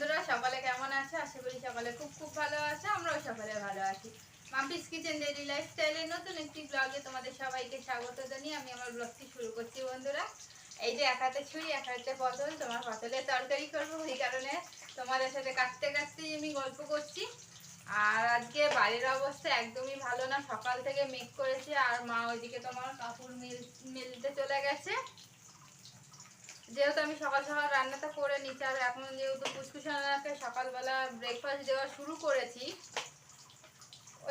বন্ধুরা, সকালে কেমন আছে? আশা করি সকালে খুব খুব ভালো আছে, আমরাও সকালে ভালো আছি। মাম্পিস কিচেন ডেলি লাইফস্টাইলের নতুন একটি ব্লগে তোমাদের সবাইকে স্বাগত জানিয়ে আমি আমার ব্লগটি শুরু করছি বন্ধুরা। এই যে এক হাতে ছুরি, এক হাতে পটল, তোমার পটলের তরকারি করব, ওই কারণে তোমাদের সাথে কাটতে কাটতেই আমি গল্প করছি। আর আজকে বাড়ির অবস্থা একদমই ভালো না, সকাল থেকে মেঘ করেছে, আর মা ওইদিকে তোমার কাপড় মিল, মিলতে চলে গেছে। যেহেতু আমি সকাল সকাল রান্নাটা করে নিচ্ছি, আর এখন যেহেতু পুষ্কুসোনাকে সকালবেলা ব্রেকফাস্ট দেওয়া শুরু করেছি।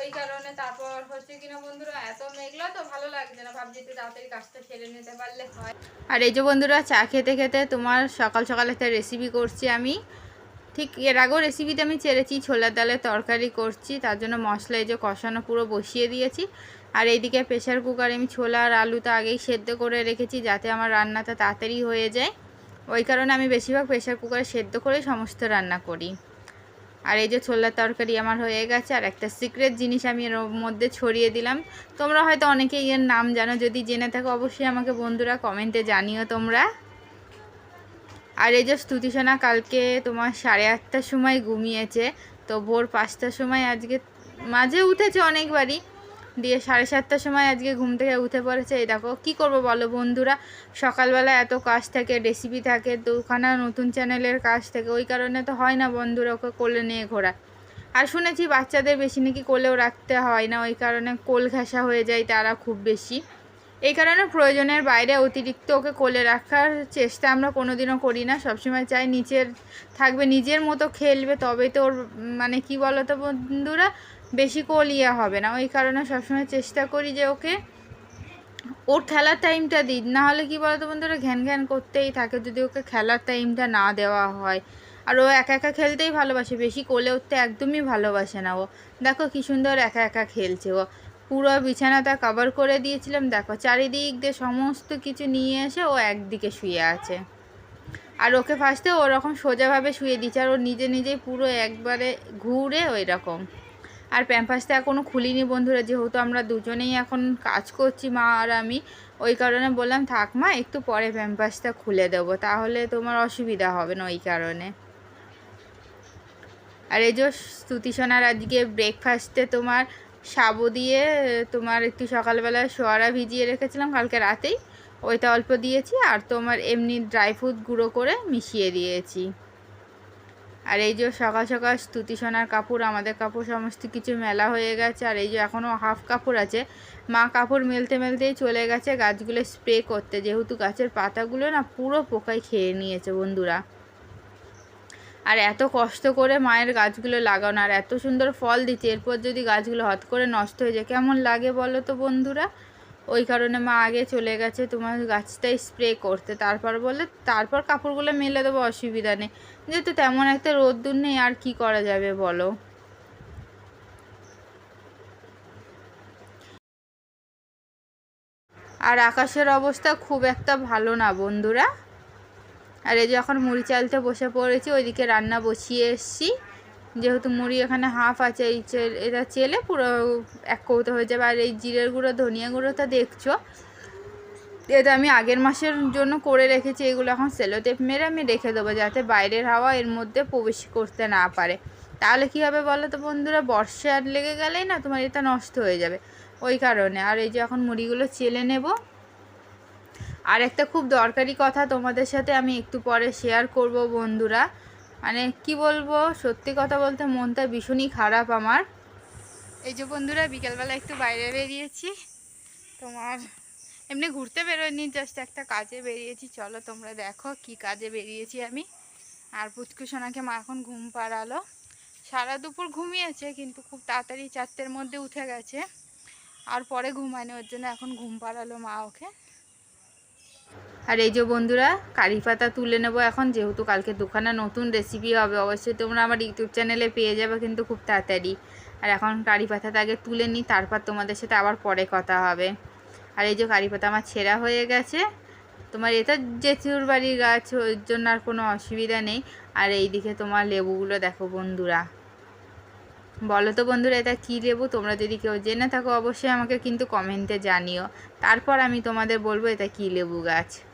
ওই কারণে তারপর হচ্ছে কিনা বন্ধুরা, এত মেঘলা তো ভালো লাগছে না। ভাবছি একটু তাড়াতাড়ি কাজটা সেরে নিতে পারলে হয়। আর এই যে বন্ধুরা, চা খেতে খেতে তোমার সকাল সকাল একটা রেসিপি করছি আমি। ঠিক এর আগেও রেসিপিতে আমি ছেড়েছি ছোলার ডালের তরকারি করছি। তার জন্য মশলা এই যে কষানো পুরো বসিয়ে দিয়েছি। আর এইদিকে প্রেশার কুকারে আমি ছোলা আর আলুটা আগেই সেদ্ধ করে রেখেছি যাতে আমার রান্নাটা তাড়াতাড়ি হয়ে যায়। ওই কারণে আমি বেশিরভাগ প্রেশার কুকারে সেদ্ধ করে সমস্ত রান্না করি। আর এই যে ছোলার তরকারি আমার হয়ে গেছে, আর একটা সিক্রেট জিনিস আমি এর মধ্যে ছড়িয়ে দিলাম। তোমরা হয়তো অনেকেই এর নাম জানো, যদি জেনে থাকো অবশ্যই আমাকে বন্ধুরা কমেন্টে জানিও তোমরা। আর এই যে স্তুতিসোনা কালকে তোমার সাড়ে আটটার সময় ঘুমিয়েছে, তো ভোর পাঁচটার সময় আজকে, মাঝে উঠেছে অনেকবারই। দিয়ে সাড়ে সাতটার সময় আজকে ঘুম থেকে উঠে পড়েছে। এই দেখো, কী করব বলো বন্ধুরা? সকালবেলা এত কাজ থাকে রেসিপি থাকে দুখানা নতুন চ্যানেলের কাজ থাকে। ওই কারণে তো হয় না বন্ধুরা ওকে কোলে নিয়ে ঘোরা। আর শুনেছি বাচ্চাদের বেশি নাকি কোলেও রাখতে হয় না, ওই কারণে কোল ঘেঁষা হয়ে যায় তারা খুব বেশি। এই কারণে প্রয়োজনের বাইরে অতিরিক্ত ওকে কোলে রাখার চেষ্টা আমরা কোনোদিনও করি না। সবসময় চাই নিচের, থাকবে, নিজের মতো খেলবে তবে তো ওর মানে কি বলো তো বন্ধুরা? বেশি কোল ইয়ে হবে না। ওই কারণে সবসময় চেষ্টা করি যে ওকে ওর খেলার টাইমটা দিই না হলে কি বলতো বন্ধুরা, ঘ্যান ঘ্যান করতেই থাকে। যদি ওকে খেলার টাইমটা না দেওয়া হয়, আর ও একা একা খেলতেই ভালোবাসে, বেশি কোলে উঠতে একদমই ভালোবাসে না ও। দেখো কি সুন্দর একা একা খেলছে ও। পুরো বিছানাটা কভার করে দিয়েছিলাম। দেখো চারিদিক দিয়ে সমস্ত কিছু নিয়ে এসে ও একদিকে শুয়ে আছে। আর ওকে ফার্স্টে ওরকম সোজাভাবে শুয়ে দিচ্ছে আর ও নিজে নিজেই পুরো একবারে ঘুরে ওই রকম আর প্যাম্পাসটা এখনও খুলিনি বন্ধুরা, যেহেতু আমরা দুজনেই এখন কাজ করছি, মা আর আমি। ওই কারণে বললাম, থাক মা, একটু পরে প্যাম্পাসটা খুলে দেবো, তাহলে তোমার অসুবিধা হবে না ওই কারণে। আর এই যে স্তুতিসোনার আজকে ব্রেকফাস্টে তোমার সাবু দিয়ে, তোমার একটু সকালবেলা সোয়ারা ভিজিয়ে রেখেছিলাম, কালকে রাতেই। ওইটা অল্প দিয়েছি, আর তোমার এমনি ড্রাই ফ্রুট গুঁড়ো করে মিশিয়ে দিয়েছি। আর এই যে সকাল সকাল স্তুতি সোনার কাপড়, আমাদের কাপড় সমস্ত কিছু মেলা হয়ে গেছে। আর এই যে এখনও হাফ কাপড় আছে। মা কাপড় মেলতে মেলতেই চলে গেছে। গাছগুলো স্প্রে করতে। যেহেতু গাছের পাতাগুলো না পুরো পোকায় খেয়ে নিয়েছে বন্ধুরা। আর এত কষ্ট করে মায়ের গাছগুলো লাগানো, আর এত সুন্দর ফল দিচ্ছে। এরপর যদি গাছগুলো হট করে নষ্ট হয়ে যায়, কেমন লাগে বলো তো বন্ধুরা? ওই কারণে মা আগে চলে গেছে, তোমার গাছটাই স্প্রে করতে। তারপর বলে, তারপর কাপড়গুলো মেলে দেবো, অসুবিধা নেই। যেহেতু তেমন একটা রোদ্দুর নেই, আর কি করা যাবে বলো? আর আকাশের অবস্থা খুব একটা ভালো না বন্ধুরা। আর এই যে এখন মুড়ি চালতে বসে পড়েছি, ওইদিকে রান্না বসিয়ে এসছি। যেহেতু মুড়ি এখানে হাফ আছে, এই এটা চেলে পুরো এক কৌতো হয়ে যাবে। আর এই জিরের গুঁড়ো, ধনিয়া গুঁড়োটা দেখছ? এটা আমি আগের মাসের জন্য করে রেখেছি, এগুলো এখন সেলোটেপ মেরে আমি রেখে দেবো যাতে বাইরের হাওয়া এর মধ্যে প্রবেশ করতে না পারে। তাহলে কী হবে বলো তো বন্ধুরা? বর্ষা লেগে গেলেই না তোমার এটা নষ্ট হয়ে যাবে। ওই কারণে। আর এই যে এখন মুড়িগুলো চেলে নেব। আর একটা খুব দরকারি কথা তোমাদের সাথে আমি একটু পরে শেয়ার করব বন্ধুরা। মানে কি বলব, সত্যি কথা বলতে মনটা ভীষণই খারাপ আমার। এই যে বন্ধুরা, বিকেলবেলা একটু বাইরে বেরিয়েছি। তোমার এমনি ঘুরতে বেরোয়নি জাস্ট একটা কাজে বেরিয়েছি। চলো তোমরা দেখো কি কাজে বেরিয়েছি আমি। আর পুচকু সোনাকে মা এখন ঘুম পাড়ালো। সারা দুপুর ঘুমিয়েছে, কিন্তু খুব তাড়াতাড়ি চারটের মধ্যে উঠে গেছে। আর পরে ঘুমায়নি, ওর জন্য এখন ঘুম পাড়ালো মা ওকে। আর এই যে বন্ধুরা, কারি পাতা তুলে নেব এখন, যেহেতু কালকে দুখানা নতুন রেসিপি হবে, অবশ্যই তোমরা আমার ইউটিউব চ্যানেলে পেয়ে যাবে কিন্তু খুব তাড়াতাড়ি। আর এখন কারি পাতাটা আগে তুলে নিই, তারপর তোমাদের সাথে আবার পরে কথা হবে। আর এই যে কারি পাতা আমার ছেঁড়া হয়ে গেছে, তোমার এটা জেঠুর বাড়ির গাছ, ওর জন্য আর কোনো অসুবিধা নেই। আর এইদিকে তোমার লেবুগুলো দেখো বন্ধুরা। বলো তো বন্ধুরা, এটা কী লেবু? তোমরা যদি কেউ জেনে থাকো, অবশ্যই আমাকে কিন্তু কমেন্টে জানিও। তারপর আমি তোমাদের বলব, এটা কী লেবু গাছ?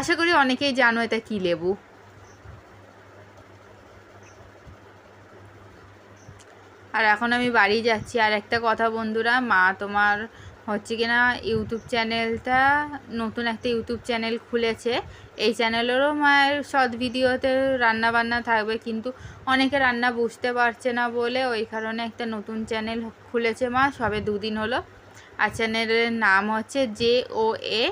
আশা করি অনেকেই জানো এটা কী লেবু। আর এখন আমি বাড়ি যাচ্ছি, আর একটা কথা বন্ধুরা, মা তোমার হচ্ছে কি না ইউটিউব চ্যানেলটা, নতুন একটা ইউটিউব চ্যানেল খুলেছে। এই চ্যানেলেরও মায়ের সৎ ভিডিওতে রান্না বান্না থাকবে, কিন্তু অনেকে রান্না বুঝতে পারছে না বলে ওই কারণে একটা নতুন চ্যানেল খুলেছে মা, সবে দুদিন হলো। আর চ্যানেলের নাম হচ্ছে জে ও এ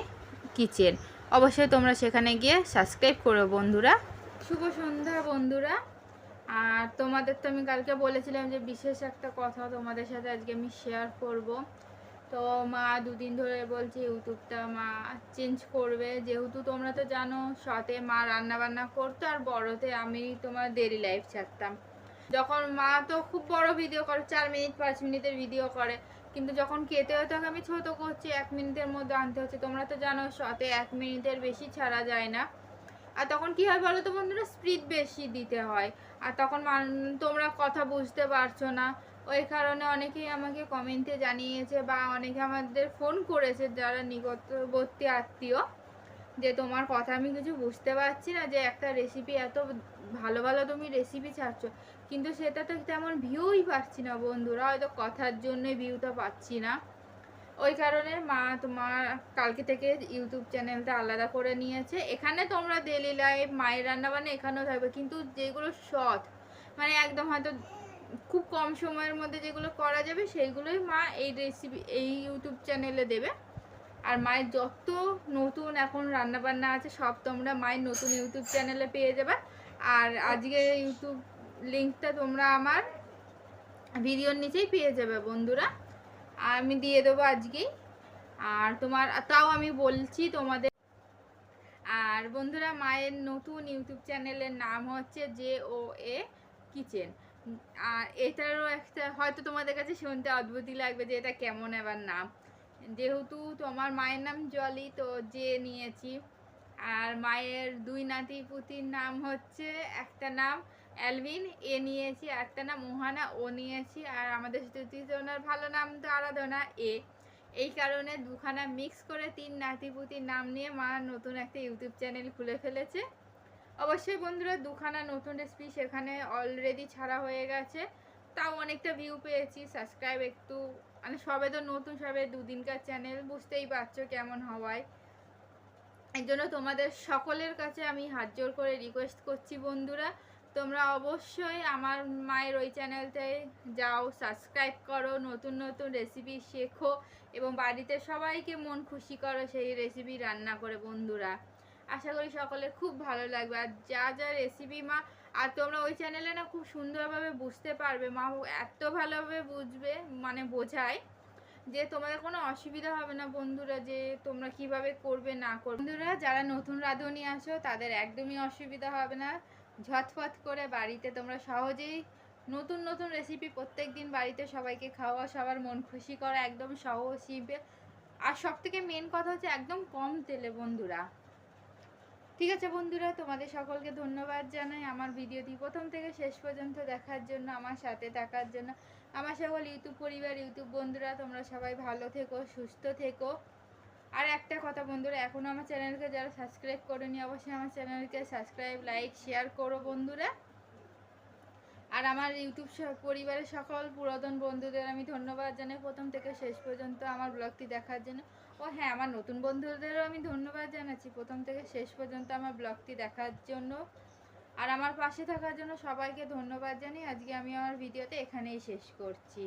কিচেন। অবশ্যই তোমরা সেখানে গিয়ে সাবস্ক্রাইব করো বন্ধুরা। শুভ সন্ধ্যা বন্ধুরা। আর তোমাদের তো আমি কালকে বলেছিলাম যে বিশেষ একটা কথা তোমাদের সাথে আজকে আমি শেয়ার করব। তো মা দুদিন ধরে বলছে ইউটিউবটা মা চেঞ্জ করবে। যেহেতু তোমরা তো জানো শতে মা রান্না বান্না করতো আর বড়তে আমি তোমার ডেলি লাইফ ছাড়তাম। যখন মা তো খুব বড় ভিডিও করে, চার মিনিট পাঁচ মিনিটের ভিডিও করে। কিন্তু যখন খেতে তখন আমি ছোট করছি, এক মিনিটের মধ্যে আনতে হচ্ছে। তোমরা তো জানো, শতে এক মিনিটের বেশি ছাড়া যায় না। আর তখন কি হয় বলো তো বন্ধুরা? স্পিড বেশি দিতে হয়। আর তখন তোমরা কথা বুঝতে পারছ না। ওই কারণে অনেকেই আমাকে কমেন্টে জানিয়েছে বা অনেকে আমাদের ফোন করেছে, যারা নিকটবর্তী আত্মীয়। যে তোমার কথা আমি কিছু বুঝতে পারছি না যে একটা রেসিপি এত ভালো ভালো তুমি রেসিপি ছাড়ছো। কিন্তু সেটা তো তেমন ভিউই পাচ্ছি না বন্ধুরা, হয়তো কথার জন্যই ভিউটা পাচ্ছি না। ওই কারণে মা তোমার কালকে থেকে ইউটিউব চ্যানেলটা আলাদা করে নিয়েছে। এখানে তোমরা ডেলি লাইফ মায়ের রান্না বান্না এখানেও থাকবে। কিন্তু যেগুলো শর্ট মানে একদম হয়তো খুব কম সময়ের মধ্যে যেগুলো করা যাবে, সেইগুলোই মা এই রেসিপি এই ইউটিউব চ্যানেলে দেবে। আর মায়ের যত নতুন এখন রান্না বান্না আছে, সব তোমরা মায়ের নতুন ইউটিউব চ্যানেলে পেয়ে যাবে। আর আজকে ইউটিউব লিঙ্কটা তোমরা আমার ভিডিওর নিচেই পেয়ে যাবে বন্ধুরা। আর আমি দিয়ে দেবো আজকেই। আর তোমার, তাও আমি বলছি তোমাদের, আর বন্ধুরা মায়ের নতুন ইউটিউব চ্যানেলের নাম হচ্ছে জে ও এ কিচেন। আর এটারও একটা, হয়তো তোমাদের কাছে শুনতে অদ্ভুতই লাগবে যে এটা কেমন এবার নাম। যেহেতু তোমার মায়ের নাম জলি, তো যে নিয়েছি। আর মায়ের দুই নাতি পুতির নাম হচ্ছে একটা নাম অ্যালভিন, এ নিয়েছি একটা নাম মোহানা, ও নিয়েছি। আর আমাদের স্তুতিজনার ভালো নাম তো আরাধনা, এ। এই কারণে দুখানা মিক্স করে তিন নাতি পুতির নাম নিয়ে মা নতুন একটা ইউটিউব চ্যানেল খুলে ফেলেছে। অবশ্যই বন্ধুরা, দুখানা নতুন রেসিপি সেখানে অলরেডি ছাড়া হয়ে গেছে। তাও অনেকটা ভিউ পেয়েছি সাবস্ক্রাইব একটু মানে সবে তো নতুন, সবে দুদিনকার চ্যানেল বুঝতেই পারছ কেমন হওয়ায়। এই জন্য তোমাদের সকলের কাছে আমি হাত জোর করে রিকোয়েস্ট করছি বন্ধুরা। তোমরা অবশ্যই আমার মায়ের ওই চ্যানেলটায় যাও সাবস্ক্রাইব করো, নতুন নতুন রেসিপি শেখো এবং বাড়িতে সবাইকে মন খুশি করো সেই রেসিপি রান্না করে বন্ধুরা। আশা করি সকলের খুব ভালো লাগবে। আর যা যা রেসিপি মা, আর তোমরা ওই চ্যানেলে না খুব সুন্দরভাবে বুঝতে পারবে। মা এত ভালোভাবে বুঝবে মানে বোঝায় যে তোমাদের কোনো অসুবিধা হবে না বন্ধুরা, যে তোমরা কীভাবে করবে, না করবে। বন্ধুরা, যারা নতুন রাঁধুনি আসো তাদের একদমই অসুবিধা হবে না। ঝটফট করে বাড়িতে তোমরা সহজেই নতুন নতুন রেসিপি প্রত্যেক দিন বাড়িতে সবাইকে খাওয়া সবার মন খুশি করা একদম সহজ শিখবে আর সব থেকে মেন কথা হচ্ছে একদম কম তেলে বন্ধুরা। ঠিক আছে বন্ধুরা, তোমাদের সকলকে ধন্যবাদ জানাই। আমার ভিডিওটি প্রথম থেকে শেষ পর্যন্ত দেখার জন্য, আমার সাথে থাকার জন্য। আমার সকল ইউটিউব পরিবার, ইউটিউব বন্ধুরা, তোমরা সবাই ভালো থেকো, সুস্থ থেকো। আর একটা কথা বন্ধুরা এখনও আমার চ্যানেলকে যারা সাবস্ক্রাইব করেনি, অবশ্যই আমার চ্যানেলকে সাবস্ক্রাইব, লাইক, শেয়ার করো বন্ধুরা। আর আমার ইউটিউব পরিবারের সকল পুরাতন বন্ধুদের আমি ধন্যবাদ জানাই। প্রথম থেকে শেষ পর্যন্ত আমার ব্লগটি দেখার জন্য। ও হ্যাঁ আমার নতুন বন্ধুদেরও আমি ধন্যবাদ জানাচ্ছি প্রথম থেকে শেষ পর্যন্ত আমার ব্লগটি দেখার জন্য। আর আমার পাশে থাকার জন্য সবাইকে ধন্যবাদ জানাই। আজকে আমি আমার ভিডিওতে এখানেই শেষ করছি।